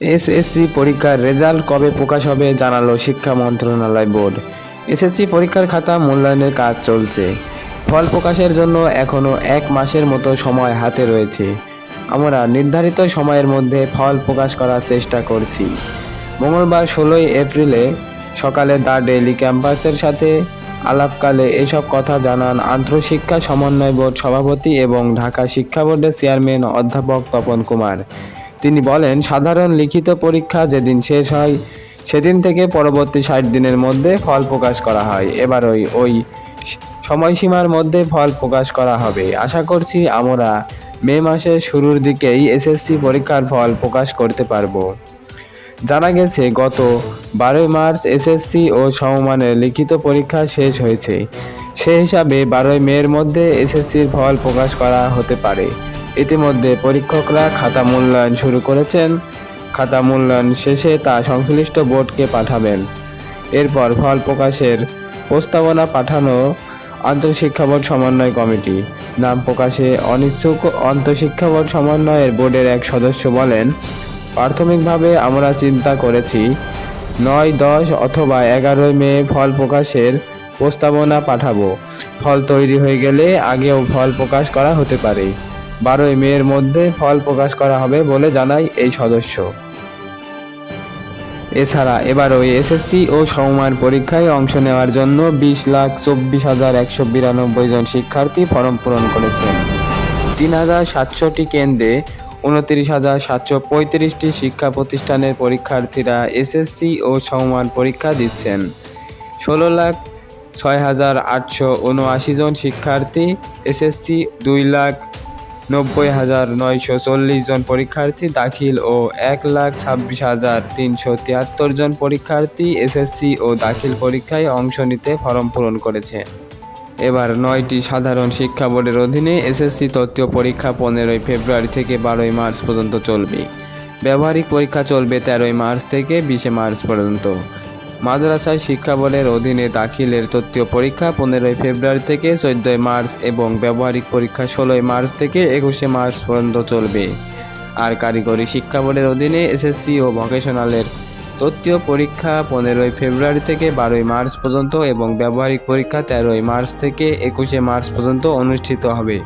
SSC পরীক্ষার result কবে প্রকাশ হবে জানালো শিক্ষা মন্ত্রণালয় বোর্ড। এসএসসি পরীক্ষার খাতা মূল্যায়নের কাজ চলছে। ফল প্রকাশের জন্য এখনও এক মাসের মতো সময় হাতে রয়েছে। আমরা নির্ধারিত সময়ের মধ্যে ফল প্রকাশ করার চেষ্টা করছি। মঙ্গলবার ষোলোই এপ্রিলে সকালে দ্য ডেইলি ক্যাম্পাসের সাথে আলাপকালে এসব কথা জানান আন্তঃশিক্ষা সমন্বয় বোর্ড সভাপতি এবং ঢাকা শিক্ষা বোর্ডের চেয়ারম্যান অধ্যাপক তপন কুমার। তিনি বলেন, সাধারণ লিখিত পরীক্ষা যেদিন শেষ হয়, সেদিন থেকে পরবর্তী ষাট দিনের মধ্যে ফল প্রকাশ করা হয়। এবার ওই ওই সময়সীমার মধ্যে ফল প্রকাশ করা হবে। আশা করছি আমরা মে মাসের শুরুর দিকেই এসএসসি পরীক্ষার ফল প্রকাশ করতে পারব। জানা গেছে, গত বারোই মার্চ এসএসসি ও সমমানের লিখিত পরীক্ষা শেষ হয়েছে। সে হিসাবে বারোই মের মধ্যে এসএসসির ফল প্রকাশ করা হতে পারে। ইতিমধ্যে পরীক্ষকরা খাতা মূল্যায়ন শুরু করেছেন। খাতা মূল্যায়ন শেষে তা সংশ্লিষ্ট বোর্ডকে পাঠাবেন। এরপর ফল প্রকাশের প্রস্তাবনা পাঠানো আন্তঃশিক্ষা বোর্ড সমন্বয় কমিটি। নাম প্রকাশে অনিচ্ছুক আন্তঃশিক্ষা বোর্ড সমন্বয়ের বোর্ডের এক সদস্য বলেন, প্রাথমিকভাবে আমরা চিন্তা করেছি, নয়, দশ অথবা এগারোই মে ফল প্রকাশের প্রস্তাবনা পাঠাবো। ফল তৈরি হয়ে গেলে আগেও ফল প্রকাশ করা হতে পারে। বারোই মের মধ্যে ফল প্রকাশ করা হবে বলে জানায় এই সদস্য। এছাড়া এবার ওই এসএসসি ও সমমান পরীক্ষায় অংশ নেওয়ার জন্য বিশ লাখ চব্বিশ হাজার একশো বিরানব্বই জন শিক্ষার্থী ফর্ম পূরণ করেছেন তিন হাজার সাতশোটি কেন্দ্রে উনত্রিশ হাজার সাতশো পঁয়ত্রিশটি শিক্ষা প্রতিষ্ঠানের পরীক্ষার্থীরা এসএসসি ও সমমান পরীক্ষা দিচ্ছেন। ষোলো লাখ ছয় হাজার আটশো উনআশি জন শিক্ষার্থী এসএসসি, দুই লাখ নব্বই হাজার নয়শো চল্লিশ জন পরীক্ষার্থী, দাখিল ও এক লাখ ছাব্বিশ হাজার তিনশো তিয়াত্তর জন পরীক্ষার্থী, এসএসসি ও দাখিল পরীক্ষায় অংশ নিতে ফর্ম পূরণ করেছে। এবার নয়টি সাধারণ শিক্ষা বোর্ডের অধীনে এসএসসি তত্ত্বীয় পরীক্ষা পনেরোই ফেব্রুয়ারি থেকে বারোই মার্চ পর্যন্ত চলবে। ব্যবহারিক পরীক্ষা চলবে তেরোই মার্চ থেকে বিশে মার্চ পর্যন্ত। মাদ্রাসায় শিক্ষা বোর্ডের অধীনে দাখিলের তত্ত্বীয় পরীক্ষা পনেরোই ফেব্রুয়ারি থেকে চোদ্দোই মার্চ এবং ব্যবহারিক পরীক্ষা ষোলোই মার্চ থেকে একুশে মার্চ পর্যন্ত চলবে। আর কারিগরি শিক্ষা বোর্ডের অধীনে এসএসসি ও ভোকেশনালের তত্ত্বীয় পরীক্ষা পনেরোই ফেব্রুয়ারি থেকে বারোই মার্চ পর্যন্ত এবং ব্যবহারিক পরীক্ষা তেরোই মার্চ থেকে একুশে মার্চ পর্যন্ত অনুষ্ঠিত হবে।